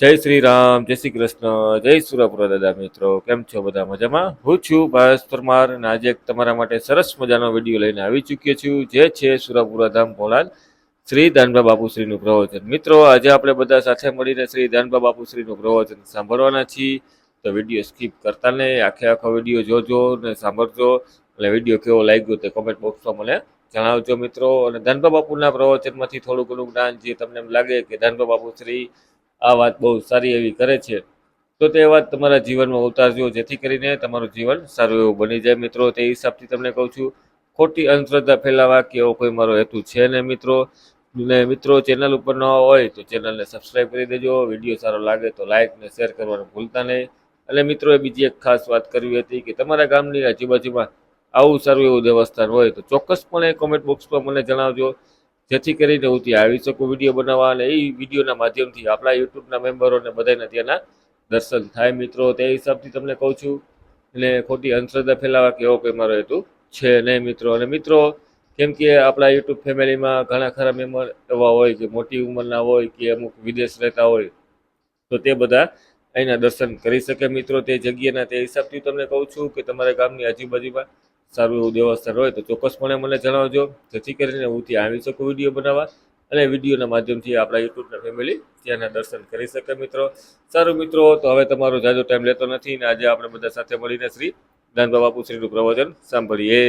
જય શ્રી રામ, જય શ્રી કૃષ્ણ, જય સુરાપુરા દાદા મિત્રો, કેમ છો બધા મજામાં? હું છું ભાવેશ પરમાર અને આજે તમારા માટે સરસ મજાનો વીડિયો લઈને આવી ચૂક્યો છું, જે છે સુરપુરા ધામ ભોળાલ શ્રી દાનબા બાપુશ્રીનું પ્રવચન. મિત્રો, આજે આપણે બધા સાથે મળીને શ્રી દાનબા બાપુશ્રીનું પ્રવચન સાંભળવાના છીએ, તો વીડિયો સ્કીપ કરતા નહીં, આખે આખો વીડિયો જોજો ને સાંભળજો, અને વીડિયો કેવો લાગ્યો તે કોમેન્ટ બોક્સમાં મને જણાવજો મિત્રો. અને દાનબા બાપુના પ્રવચનમાંથી થોડું ઘણું જ્ઞાન જે તમને એમ લાગે કે દાનબા બાપુશ્રી આ વાત બહુ સારી એવી કરે છે. તો તે વાત તમારા જીવનમાં ઉતારજો, જેથી કરીને તમારું જીવન સારું એવું બની જાય. મિત્રો, તે હિસાબથી તમને કહું છું, ખોટી અંધશ્રદ્ધા ફેલાવા કે એવો કોઈ મારો હેતુ છે ને, મિત્રો? ને મિત્રો, ચેનલ ઉપર ન હોય તો ચેનલને સબસ્ક્રાઈબ કરી દેજો. વીડિયો સારો લાગે તો લાઇક ને શેર કરવાનું ભૂલતા નહીં. અને મિત્રોએ બીજી એક ખાસ વાત કરવી હતી કે તમારા ગામની આજુબાજુમાં આવું સારું એવું દેવસ્થાન હોય તો ચોક્કસપણે કોમેન્ટ બોક્સમાં મને જણાવજો. જેથી કરીને હું ત્યાં આવી શકું વીડિયો બનાવવા અને એ વિડીયોના માધ્યમથી આપણા યુટ્યુબના મેમ્બરોને બધાના ત્યાંના દર્શન થાય. મિત્રો, તે હિસાબથી તમને કહું છું એટલે ખોટી અંધશ્રદ્ધા ફેલાવા કે એવો કોઈ મારો હેતુ છે નહીં મિત્રો. અને મિત્રો, કેમ કે આપણા યુટ્યુબ ફેમિલીમાં ઘણા ખરા મેમ્બર એવા હોય કે મોટી ઉંમરના હોય કે અમુક વિદેશ રહેતા હોય, તો તે બધા અહીંના દર્શન કરી શકે. મિત્રો, તે જગ્યાના તે હિસાબથી તમને કહું છું કે તમારા ગામની આજુબાજુમાં સારું એવું દેવસ્થાન હોય તો ચોક્કસપણે મને જણાવજો. જેથી કરીને હું ત્યાં આવી શકું વીડિયો બનાવવા અને વિડીયોના માધ્યમથી આપણા યુટ્યુબના ફેમિલી ત્યાંના દર્શન કરી શકે મિત્રો. સારું મિત્રો, તો હવે તમારો જાજો ટાઈમ લેતો નથી ને આજે આપણે બધા સાથે મળીને શ્રી દાનબા બાપુ શ્રીનું પ્રવચન સાંભળીએ.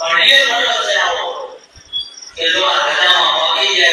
और ये बोलो से आओ कि लोग हटाओ और ये